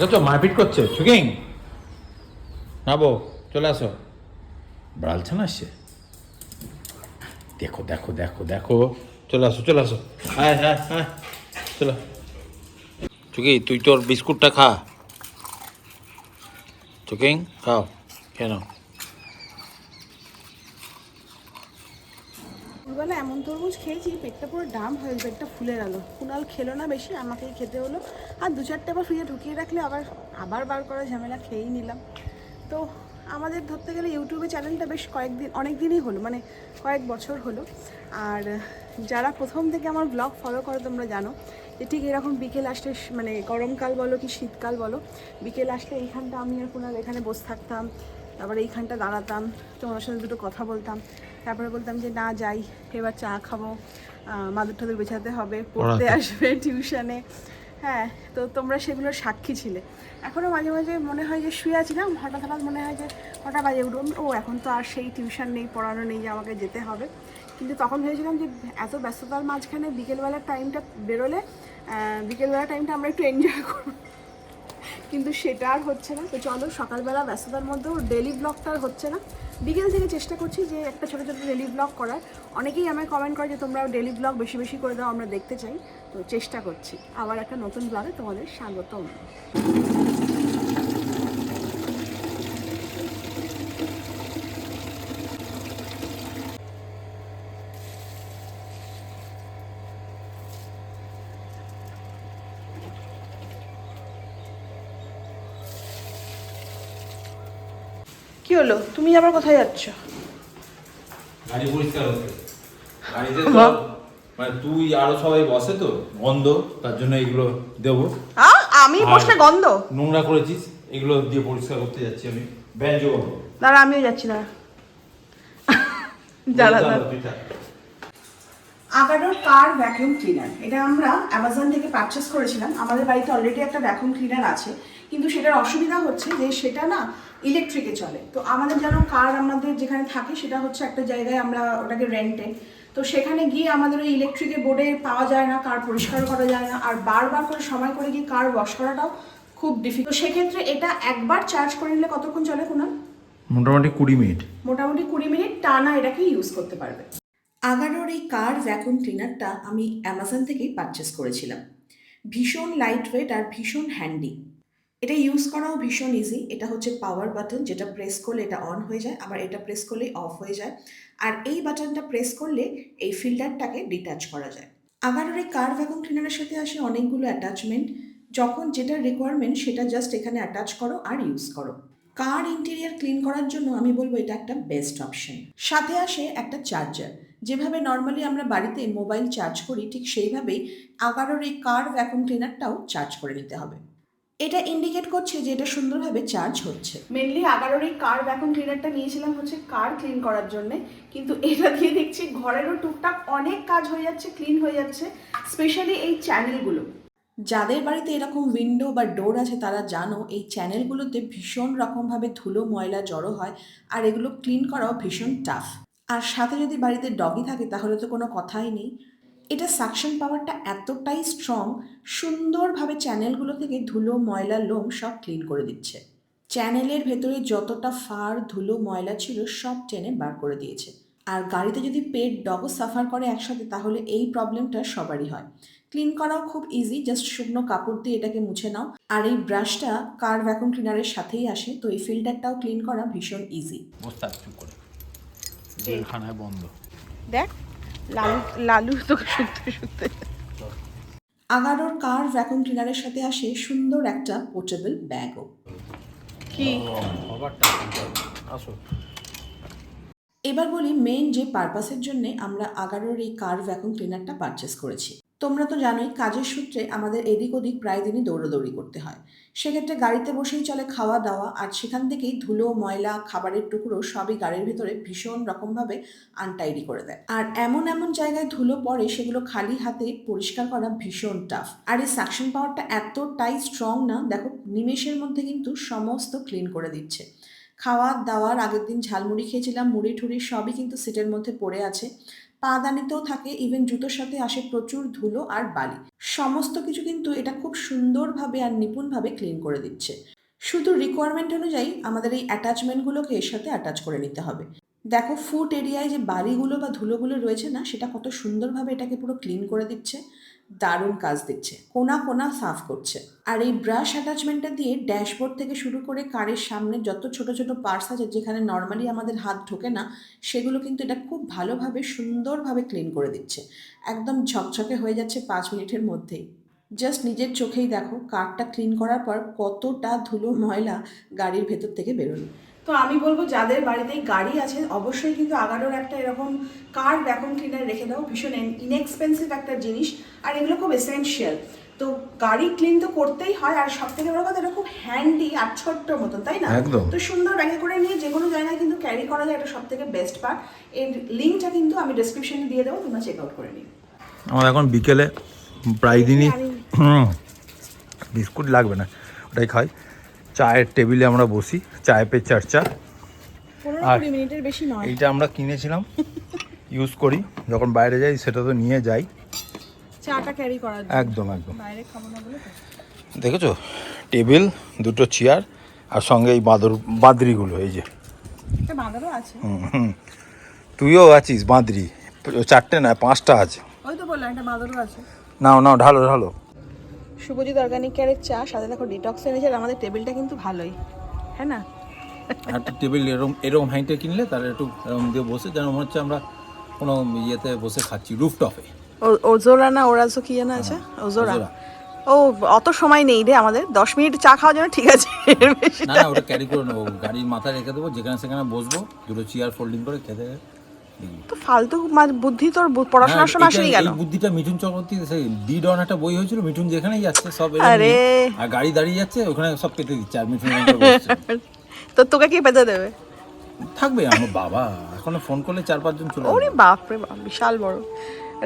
দেখেছ মারপিট করছে ছুকিং নাবো চলে আসো। বাড়ালছে না সে দেখো দেখো দেখো দেখো। চলে আসো চলে আসো। হ্যাঁ হ্যাঁ হ্যাঁ চলো। চুকি তুই তোর বিস্কুটটা খা। চুকিং খাও কেন দুপুরবেলা এমন তরমুজ খেয়েছি, পেটটা পুরো ডাম হয়ে পেটটা ফুলে গেল কুনাল খেলো না বেশি, আমাকেই খেতে হলো। আর দু চারটে আবার ফ্রিজে ঢুকিয়ে রাখলে আবার আবার বার করা ঝামেলা খেয়েই নিলাম। তো আমাদের ধরতে গেলে ইউটিউবে চ্যানেলটা বেশ কয়েকদিন অনেক দিনই হলো মানে কয়েক বছর হলো। আর যারা প্রথম থেকে আমার ব্লগ ফলো করো তোমরা জানো, যে ঠিক এরকম বিকেল আসলে মানে গরমকাল বলো কি শীতকাল বলো, বিকেল আসলে এইখানটা আমি আর কুনাল এখানে বসে থাকতাম, তারপরে এইখানটা দাঁড়াতাম, তোমার সাথে দুটো কথা বলতাম। তারপরে বলতাম যে না যাই এবার চা খাব। মাদুর টাদুর বেছাতে হবে পড়তে আসবে টিউশনে। হ্যাঁ তো তোমরা সেগুলোর সাক্ষী ছিলে। এখনও মাঝে মাঝে মনে হয় যে শুয়ে আছি না হঠাৎ হঠাৎ মনে হয় যে হঠাৎ বাজে উঠুন ও এখন তো আর সেই টিউশন নেই পড়ানো নেই যে আমাকে যেতে হবে। কিন্তু তখন ভেবেছিলাম যে এত ব্যস্ততার মাঝখানে বিকেলবেলার টাইমটা বেরোলে বিকেলবেলার টাইমটা আমরা একটু এনজয় করব। কিন্তু সেটা আর হচ্ছে না। তো চলো, সকালবেলা ব্যস্ততার মধ্যেও ডেলি ব্লগটা আর হচ্ছে না। বিকেল থেকে চেষ্টা করছি যে একটা ছোটো ছোটো ডেলি ব্লগ করার। অনেকেই আমায় কমেন্ট করে যে তোমরা ডেলি ব্লগ বেশি বেশি করে দাও, আমরা দেখতে চাই। তো চেষ্টা করছি। আবার একটা নতুন ব্লগে তোমাদের স্বাগতম। কি হলো? তুমি আবার কোথায় যাচ্ছ? গাড়ি পরিষ্কার হচ্ছে গাড়িতে তো মানে তুই আরও সবাই বসে তো গন্ধ তার জন্য এগুলো দেবো। আমি বসে বসলে গন্ধ? নোংরা করেছিস এগুলো দিয়ে পরিষ্কার করতে যাচ্ছি আমি। ব্যঞ্জ দাঁড়া আমিও যাচ্ছি না দাঁড়া দাঁড়া। আগাডোর কার ভ্যাকুয়াম ক্লিনার এটা আমরা অ্যামাজন থেকে পারচেস করেছিলাম। আমাদের বাড়িতে অলরেডি একটা ভ্যাকুয়াম ক্লিনার আছে। কিন্তু সেটার অসুবিধা হচ্ছে যে সেটা না ইলেকট্রিকে চলে। তো আমাদের যেন কার আমাদের যেখানে থাকে সেটা হচ্ছে একটা জায়গায় আমরা ওটাকে রেন্টে তো সেখানে গিয়ে আমাদের ওই ইলেকট্রিকের বোর্ডে পাওয়া যায় না কার পরিষ্কার করা যায় না। আর বারবার করে সময় করে গিয়ে কার ওয়াশ করাটাও খুব ডিফিকাল্ট সেক্ষেত্রে এটা একবার চার্জ করে নিলে কতক্ষণ চলে কোনো মোটামুটি কুড়ি মিনিট। মোটামুটি কুড়ি মিনিট টানা এটাকে ইউজ করতে পারবে। আগারোর এই কার ভ্যাকুম ক্লিনারটা আমি অ্যামাজন থেকেই পারচেস করেছিলাম। ভীষণ লাইট ওয়েট আর ভীষণ হ্যান্ডি এটা ইউজ করাও ভীষণ ইজি এটা হচ্ছে পাওয়ার বাটন যেটা প্রেস করলে এটা অন হয়ে যায়, আবার এটা প্রেস করলে অফ হয়ে যায়। আর এই বাটনটা প্রেস করলে এই ফিল্টারটাকে ডিটাচ করা যায়। আগারোর এই কার ভ্যাকুয়াম ক্লিনারের সাথে আসে অনেকগুলো অ্যাটাচমেন্ট যখন যেটা রিকোয়ারমেন্ট সেটা জাস্ট এখানে অ্যাটাচ করো আর ইউজ করো। কার ইন্টেরিয়ার ক্লিন করার জন্য আমি বলব এটা একটা বেস্ট অপশন সাথে আসে একটা চার্জার যেভাবে নর্মালি আমরা বাড়িতে মোবাইল চার্জ করি, ঠিক সেইভাবেই আগারোর এই কার ভ্যাকুম ক্লিনারটাও চার্জ করে নিতে হবে। এটা ইন্ডিকেট করছে যে এটা সুন্দরভাবে চার্জ হচ্ছে। মেনলি আগারোর এই কার ভ্যাকুম ক্লিনারটা নিয়েছিলাম হচ্ছে কার ক্লিন করার জন্য, কিন্তু এটা দিয়ে দেখছি ঘরেরও টুকটাক অনেক কাজ হয়ে যাচ্ছে ক্লিন হয়ে যাচ্ছে স্পেশালি এই চ্যানেলগুলো যাদের বাড়িতে এরকম উইন্ডো বা ডোর আছে, তারা জানো এই চ্যানেলগুলোতে ভীষণ রকমভাবে ধুলো, ময়লা জড়ো হয় আর এগুলো ক্লিন করাও ভীষণ টাফ আর সাথে যদি বাড়িতে ডগি থাকে, তাহলে তো কোনো কথাই নেই। এটা সাকশন পাওয়ারটা এতটাই স্ট্রং সুন্দরভাবে চ্যানেলগুলো থেকে ধুলো, ময়লা লোম সব ক্লিন করে দিচ্ছে। চ্যানেলের ভেতরে যতটা ফার ধুলো, ময়লা ছিল, সব টেনে বার করে দিয়েছে। আর গাড়িতে যদি পেট ডগও সাফার করে একসাথে, তাহলে এই প্রবলেমটা সবারই হয়। ক্লিন করাও খুব ইজি জাস্ট শুকনো কাপড় দিয়ে এটাকে মুছে নাও। আর এই ব্রাশটা কার ভ্যাকুম ক্লিনারের সাথেই আসে তো এই ফিল্টারটাও ক্লিন করা ভীষণ ইজি জেলখানায় বন্ধ। দেখ লালু লালু তোকে শুনতে শুনতে। আগারোর কার ভ্যাকুম ক্লিনারের সাথে আসে সুন্দর একটা পোর্টেবল ব্যাগও কি? আসো। এবার বলি মেইন যে পারপাসের জন্য আমরা আগারোর এই কার ভ্যাকুম ক্লিনারটা পারচেস করেছি। তোমরা তো জানোই, কাজের সূত্রে আমাদের এদিক ওদিক প্রায় দিনই দৌড়াদৌড়ি করতে হয়। সেক্ষেত্রে গাড়িতে বসেই চলে খাওয়া দাওয়া, আর সেখান থেকেই ধুলো, ময়লা, খাবারের টুকরো সবই গাড়ির ভেতরে ভীষণ রকমভাবে আনটাইডি করে দেয়। আর এমন এমন জায়গায় ধুলো পড়ে, সেগুলো খালি হাতে পরিষ্কার করা ভীষণ টাফ আর এই সাকশন পাওয়ারটা এতটাই স্ট্রং না, দেখো নিমেষের মধ্যে কিন্তু সমস্ত ক্লিন করে দিচ্ছে। খাওয়া দাওয়ার আগের দিন ঝালমুড়ি খেয়েছিলাম মুড়ি ঠুড়ি সবই কিন্তু সিটের মধ্যে পড়ে আছে। পাদানিতেও থাকে ইভেন জুতোর সাথে আসে প্রচুর ধুলো আর বালি। সমস্ত কিছু কিন্তু এটা খুব সুন্দরভাবে আর নিপুণভাবে ক্লিন করে দিচ্ছে। শুধু রিকোয়ারমেন্ট অনুযায়ী আমাদের এই অ্যাটাচমেন্টগুলোকে এর সাথে অ্যাটাচ করে নিতে হবে। দেখো ফুট এরিয়ায় যে বালিগুলো বা ধুলোগুলো রয়েছে না, সেটা কত সুন্দরভাবে এটাকে পুরো ক্লিন করে দিচ্ছে। দারুণ কাজ দিচ্ছে। কোনা কোনা সাফ করছে। আর এই ব্রাশ অ্যাটাচমেন্টটা দিয়ে ড্যাশবোর্ড থেকে শুরু করে কারের সামনে যত ছোট ছোট পার্টস আছে যেখানে নর্মালি আমাদের হাত ঢোকে না, সেগুলো কিন্তু এটা খুব ভালোভাবে, সুন্দরভাবে ক্লিন করে দিচ্ছে। একদম ঝকঝকে হয়ে যাচ্ছে পাঁচ মিনিটের মধ্যেই। জাস্ট নিজের চোখেই দেখো কারটা ক্লিন করার পর কতটা ধুলো ময়লা গাড়ির ভেতর থেকে বেরোলো। তো আমি বলব যাদের বাড়িতে গাড়ি আছে অবশ্যই কিন্তু আগাডোর একটা এরকম কার ভ্যাকুম ক্লিনার রেখে দাও। ভীষণ ইনএক্সপেন্সিভ একটা জিনিস আর এগুলো খুব এসেনশিয়াল তো গাড়ি ক্লিন তো করতেই হয় আর সব থেকে বড় কথা এটা খুব হ্যান্ডি আর ছোট্ট মতন তাই না? একদম। তো সুন্দর ব্যাগে করে নিয়ে যে কোনো জায়গায় কিন্তু ক্যারি করা যায় এটা সব থেকে বেস্ট পার্ট এর লিঙ্কটা কিন্তু আমি ডিসক্রিপশনে দিয়ে দেবো তোমরা চেক আউট করে নিও। আমার এখন বিকেলে প্রায় দিনই হুম, বিস্কুট লাগবে না ওটাই খাই। চায়ের টেবিলে আমরা বসি চায় পে চর্চা। আর- নয়। এইটা আমরা কিনেছিলাম ইউজ করি যখন বাইরে যাই সেটা তো নিয়ে যাই। চাটা ক্যারি করার একদম একদম। বাইরে খাব না বলে দেখেছ? টেবিল দুটো চেয়ার আর সঙ্গে এই বাঁদর বাদরিগুলো এই যে। এটা বাঁধারও আছে। হুম, হুম। তুইও আছিস বাঁদরি। চারটে না পাঁচটা আছে। ওই তো বললাম একটা বাঁধারও আছে। নাও নাও ঢালো ঢালো। শুভজিৎ অর্গানিক কেয়ারের চা সাথে দেখো ডিটক্স এনেছে আর আমাদের টেবিলটা কিন্তু ভালোই। হ্যাঁ না? একটা টেবিল এরকম এরকম হাইটে কিনলে তার একটু এরকম দিয়ে বসে যেন মনে হচ্ছে আমরা কোনো ইয়েতে বসে খাচ্ছি রুফটপে ওজোরা না ওরাজো কি জানা আছে? ওজোরা ওজোরা। ও অত সময় নেই রে আমাদের। দশ মিনিট চা খাওয়ার জন্য ঠিক আছে। না না ওটা ক্যারি করে নেব। গাড়ির মাথায় রেখে দেবো যেখানে সেখানে বসবো দুটো চেয়ার ফোল্ডিং করে খেতে। তো ফালতু মা- বুদ্ধি তোর পড়াশোনার হ্যাঁ, সময় আসেনি কেন বুদ্ধিটা মিঠুন চক্রবর্তী সেই ডি ডন একটা বই হয়েছিল মিঠুন যেখানেই যাচ্ছে সব আরে। আর গাড়ি দাঁড়িয়ে যাচ্ছে ওখানে সব পেতে দিচ্ছে আর মিঠুন। তো তোকে কি পেতে দেবে? থাকবে আমার বাবা এখন ফোন করলে চার পাঁচজন চলে ওরে বাপ রে বাপ বিশাল বড়।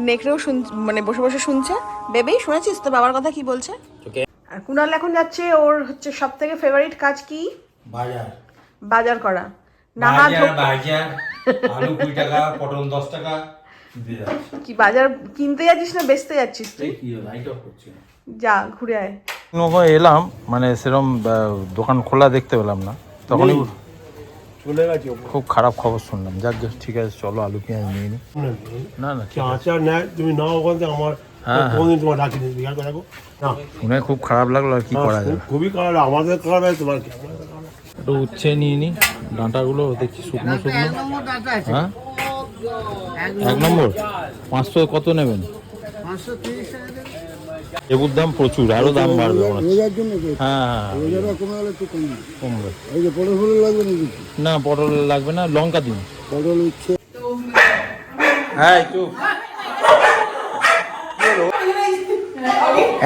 নেকড়েও শুন মানে বসে বসে শুনছে। বেবেই শুনেছিস তো বাবার কথা কি বলছে? আর কুণাল এখন যাচ্ছে ওর হচ্ছে সব থেকে ফেভারিট কাজ কি? বাজার। বাজার করা। নাহা ধো- বাজার। আলু কুড়ি টাকা পটল দশ টাকা কি বাজার কিনতে যাচ্ছিস না বেচতে যাচ্ছিস তুই? যা ঘুরে আয়। এলাম মানে সেরম দোকান খোলা দেখতে পেলাম না। তখনই চলে গেছে খুব খারাপ খবর শুনলাম। যাক ঠিক আছে চলো আলু পেঁয়াজ নিয়ে নি। না না। চাচা নেয় তুমি নাও ওখান থেকে আমার হ্যাঁ, কোনদিন তোমার ডাকিনি বিহার করে না। শুনে খুব খারাপ লাগল আর কি করা যাবে। খুবই খারাপ আমাদের খারাপ হয় তোমার হয়? একটু উচ্ছে নিয়ে নি ডাঁটাগুলো দেখছি শুকনো শুকনো। হ্যাঁ? এক নম্বর। পাঁচশো কত নেবেন? লেবুর দাম প্রচুর আরও দাম বাড়বে হ্যাঁ হ্যাঁ একটু কমবে। কমবে। এই যে পটল লাগবে না পটল লাগবে না লঙ্কা দিন। পটল উচ্ছে। হ্যাঁ চুপ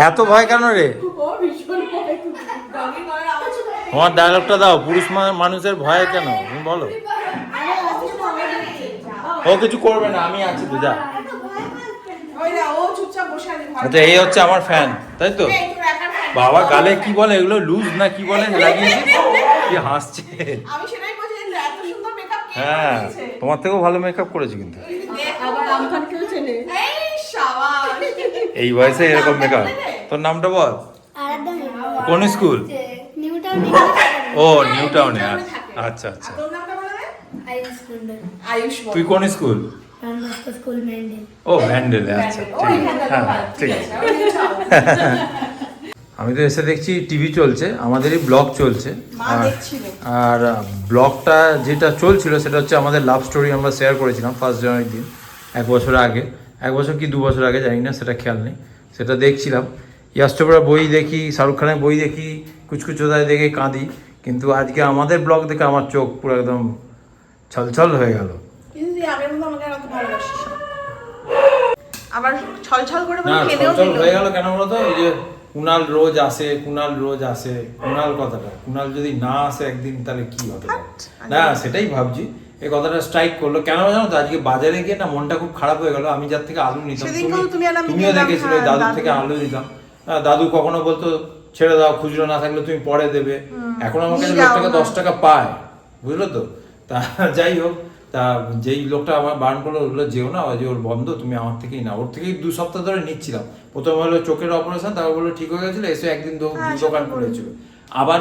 এত ভয় কেন রে? তোমার ডায়লগটা দাও পুরুষ মানুষের ভয় কেন? তুমি বলো। ও কিছু করবে না আমি আছি তো যা। আচ্ছা এই হচ্ছে আমার ফ্যান তাই তো? বাবা গালে কি বলে এগুলো? লুজ না কি বলে? লাগিয়েছে। কি হাসছে? হ্যাঁ তোমার থেকেও ভালো মেকআপ করেছি কিন্তু। এই বয়সে এরকম মেকআপ তোর নামটা বল। কোন স্কুল? ও নিউ টাউনে আচ্ছা আচ্ছা বল। তুই কোন স্কুল? ও ভ্যান্ডেলে আচ্ছা ঠিক আছে। হ্যাঁ হ্যাঁ ঠিক আছে। আমি তো এসে দেখছি টিভি চলছে আমাদেরই ব্লগ চলছে। আর- আর ব্লগটা যেটা চলছিল সেটা হচ্ছে আমাদের লাভ স্টোরি আমরা শেয়ার করেছিলাম ফার্স্ট জানুয়ারির দিন এক বছর আগে। এক বছর কি দু বছর আগে জানি না সেটা খেয়াল নেই। সেটা দেখছিলাম। ইয়াশ চোপড়ার বই দেখি শাহরুখ খানের বই দেখি কুচকুচোদায় দেখে কাঁদি। কিন্তু আজকে আমাদের ব্লগ দেখে আমার চোখ পুরো একদম ছলছল হয়ে গেল। আবার করে। হয়ে কেন বলতো? এই যে কুনাল রোজ আসে কুনাল রোজ আসে কুনাল কথাটা। কুনাল যদি না আসে একদিন তাহলে কি হবে না সেটাই ভাবছি। এই কথাটা স্ট্রাইক করল। কেন জানো তো আজকে বাজারে গিয়ে না মনটা খুব খারাপ হয়ে গেল। আমি যার থেকে আলু নিতাম তুমিও দেখেছিলে হ্যাঁ, দাদুর থেকে আলু নিতাম। হ্যাঁ, দাদু কখনো বলতো ছেড়ে দাও খুচরো না থাকলে তুমি পরে দেবে। এখন আমার কাছে লোক টাকা দশ টাকা পায় বুঝলো তো? তা যাই হোক তা যেই লোকটা আমার বারণ করল ওগুলো যেও না যে ওর বন্ধ তুমি আমার থেকেই না ওর থেকেই দু সপ্তাহ ধরে নিচ্ছিলাম। প্রথমে হলো চোখের অপারেশন তারপর বলল ঠিক হয়ে গেছিল এসে একদিন দো- হ্যাঁ, দোকান খুলেছিল। আবার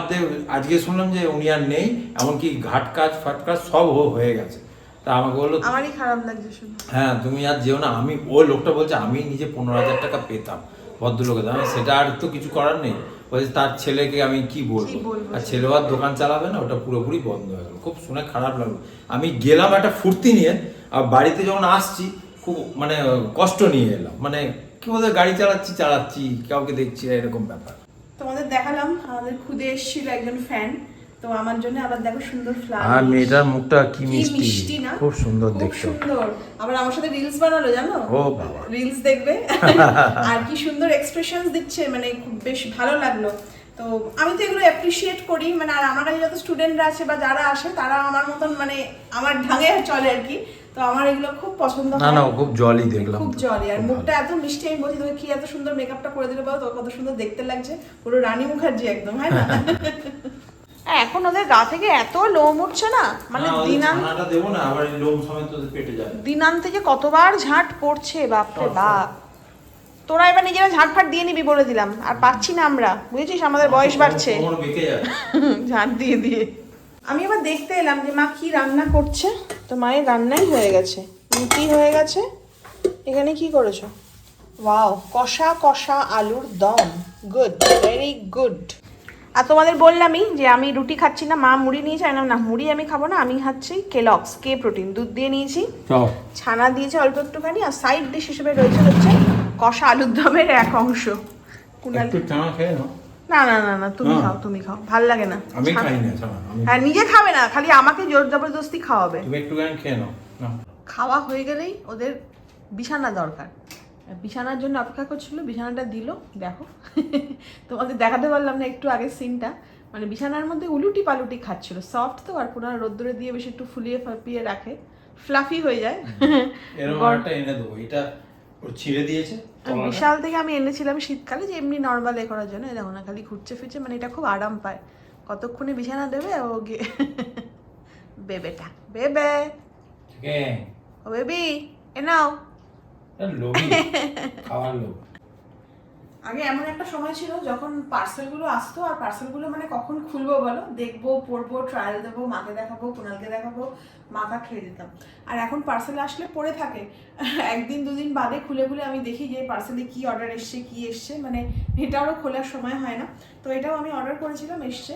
আজকে শুনলাম যে উনি আর নেই এমনকি ঘাট কাজ ফাট কাজ সব হয়ে গেছে। তা আমাকে বলল আমারই খারাপ লাগছে হ্যাঁ তুমি আর যেও না আমি ওই লোকটা বলছে আমি নিজে পনেরো হাজার টাকা পেতাম। ভদ্রলোকের আমি সেটা আর তো কিছু করার নেই। বলছে তার ছেলেকে আমি কি বলব? বলব আর ছেলেও আর দোকান চালাবে না ওটা পুরোপুরি বন্ধ হয়ে গেল খুব শুনে খারাপ লাগল। আমি গেলাম একটা ফুর্তি নিয়ে আর বাড়িতে যখন আসছি খুব মানে কষ্ট নিয়ে এলাম। মানে কি বলতে গাড়ি চালাচ্ছি চালাচ্ছি কাউকে দেখছি এরকম ব্যাপার। তোমাদের দেখালাম আমাদের খুদে এসেছিল একজন ফ্যান। তো আমার জন্য আবার দেখো সুন্দর ফ্লাওয়ার আর মেয়েটার মুখটা কি মিষ্টি। না? খুব সুন্দর খুব দেখতে। সুন্দর। আবার আমার সাথে রিলস বানালো জানো? ও বাবা। রিলস দেখবে? আর কি সুন্দর এক্সপ্রেশনস দিচ্ছে মানে খুব বেশ ভালো লাগল। তো আমি তো এগুলো অ্যাপ্রিসিয়েট করি মানে আর আমার কাছে যত স্টুডেন্টরা আছে বা যারা আসে তারা আমার মতন মানে আমার ঢাঙে চলে আর কি। তো আমার এগুলো খুব পছন্দ না না খুব জলই দেখলাম খুব তো। জলি আর মুখটা এত মিষ্টি আমি বলছি তোকে কি এত সুন্দর মেকআপটা করে দিলে বলো তোর কত সুন্দর দেখতে লাগছে। পুরো রানী মুখার্জি একদম হ্যাঁ না? হ্যাঁ, এখন ওদের গা থেকে এত লোম উঠছে না? মানে না, দিনান ছানাটা দেবো না আবার লোম সমেত পেটে যাবে। দিনান্তে যে কতবার ঝাঁট পড়ছে বাপরে বাপ। তোরা এবার নিজেরা ঝাঁট ফাট দিয়ে নিবি বলে দিলাম আর পাচ্ছি না আমরা বুঝেছিস? আমাদের বয়স বাড়ছে। ঝাঁট দিয়ে দিয়ে। আমি এবার দেখতে এলাম যে মা কি রান্না করছে। তো মায়ের রান্নাই হয়ে গেছে রুটি হয়ে গেছে। এখানে কি করেছ? ওয়াও কষা কষা আলুর দম। Good very good. আর তোমাদের বললামই যে আমি রুটি খাচ্ছি না মা মুড়ি নিয়েছে আমি না মুড়ি আমি খাব না আমি খাচ্ছি কেলক্স কে প্রোটিন দুধ দিয়ে নিয়েছি। ছানা দিয়েছে অল্প একটুখানি আর সাইড ডিশ হিসেবে রয়েছে হচ্ছে কষা আলুর দমের এক অংশ। না না না না তুমি খাও তুমি খাও ভালো লাগে না। আমি খাই না হ্যাঁ নিজে খাবে না খালি আমাকে জোর জবরদস্তি খাওয়াবে। তুমি খেয়ে নাও। খাওয়া হয়ে গেলেই ওদের বিছানা দরকার। বিছানার জন্য অপেক্ষা করছিল বিছানাটা দিল দেখো। তোমাদের দেখাতে পারলাম না একটু আগের সিনটা। মানে বিছানার মধ্যে উলুটি পালুটি খাচ্ছিল সফট তো আর পুনরায় রোদ্দুরে দিয়ে বেশি একটু ফুলিয়ে ফাপিয়ে রাখে। ফ্লাফি হয়ে যায়। এরকম একটা এনে দেবো এটা ছিঁড়ে দিয়েছে বিশাল থেকে আমি এনেছিলাম শীতকালে যে এমনি নর্মাল এ করার জন্য দেখো না খালি ঘুরছে ফিরছে মানে এটা খুব আরাম পায়। কতক্ষণে বিছানা দেবে ও গিয়ে বেবেটা বেবে। ও বেবি এ নাও। খাওয়ার লোভ। আগে এমন একটা সময় ছিল যখন পার্সেলগুলো আসতো আর পার্সেলগুলো মানে কখন খুলবো বলো? দেখব পড়ব ট্রায়াল দেবো মাকে দেখাবো কুনালকে দেখাবো মাকা খেয়ে দিতাম। আর এখন পার্সেল আসলে পড়ে থাকে। একদিন দুদিন বাদে খুলে খুলে আমি দেখি যে পার্সেলে কি অর্ডার এসছে কি এসছে মানে এটারও খোলার সময় হয় না। তো এটাও আমি অর্ডার করেছিলাম এসছে।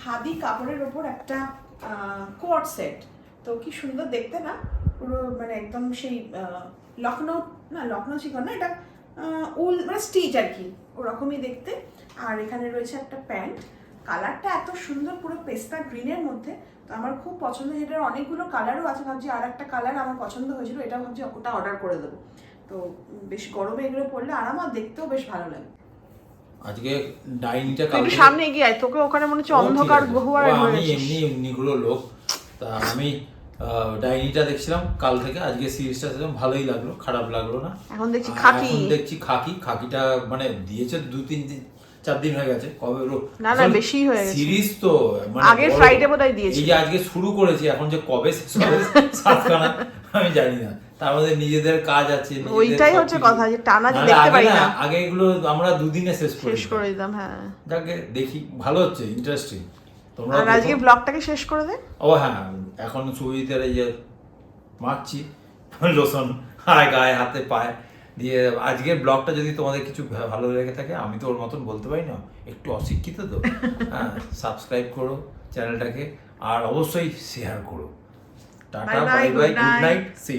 খাদি কাপড়ের ওপর একটা কোয়াট সেট তো কি সুন্দর দেখতে না? পুরো মানে একদম সেই লখনৌ না লখনৌ চিকন না এটা উল মানে স্টিচ আর কি ওরকমই দেখতে। আর এখানে রয়েছে একটা প্যান্ট। কালারটা এত সুন্দর পুরো পেস্তা গ্রিনের মধ্যে। তো আমার খুব পছন্দ এটার অনেকগুলো কালারও আছে। ভাবছি আর একটা কালার আমার পছন্দ হয়েছিল এটা ভাবছি ওটা অর্ডার করে দেবো। তো বেশ গরমে এগুলো পরলে আরাম আর দেখতেও বেশ ভালো লাগে। আজকে ডাইনিটা একটু সামনে এগিয়ে আয় তোকে ওখানে মনে হচ্ছে অন্ধকার। গহুয়ার আমি এমনি এমনিগুলো লোক তা আমি ডাইনিটা দেখছিলাম কাল থেকে আজকে সিরিজটা দেখলাম ভালোই লাগল খারাপ লাগল না এখন দেখছি খাকি। এখন দেখছি খাকি খাকিটা মানে দিয়েছে দু তিন দিন চার দিন হয়ে গেছে কবে না, না, বেশিই হয়ে গেছে। সিরিজ তো মানে আগের। Friday বোধহয়। এই যে আজকে শুরু করেছি এখন যে কবে শেষ হবে সাতখানা আমি জানি না তার মধ্যে নিজেদের কাজ আছে ওইটাই হচ্ছে কথা, যে টানা যে দেখতে আগে পারি না। আগে এগুলো আমরা দুদিনে শেষ করে শেষ করে দিতাম হ্যাঁ যাকে দেখি ভালো হচ্ছে ইন্টারেস্টিং তোমরা আর আজকে ব্লগটাকে শেষ করে দে। ও হ্যাঁ এখন সুবিধার এই যে মাখছি লোশন আর গায়ে হাতে পায়ে দিয়ে আজকের ব্লগটা যদি তোমাদের কিছু ভালো লেগে থাকে আমি তো ওর মতন বলতে পারি না একটু অশিক্ষিত তো। হ্যাঁ সাবস্ক্রাইব করো চ্যানেলটাকে আর অবশ্যই শেয়ার করো। Tata bye bye good night see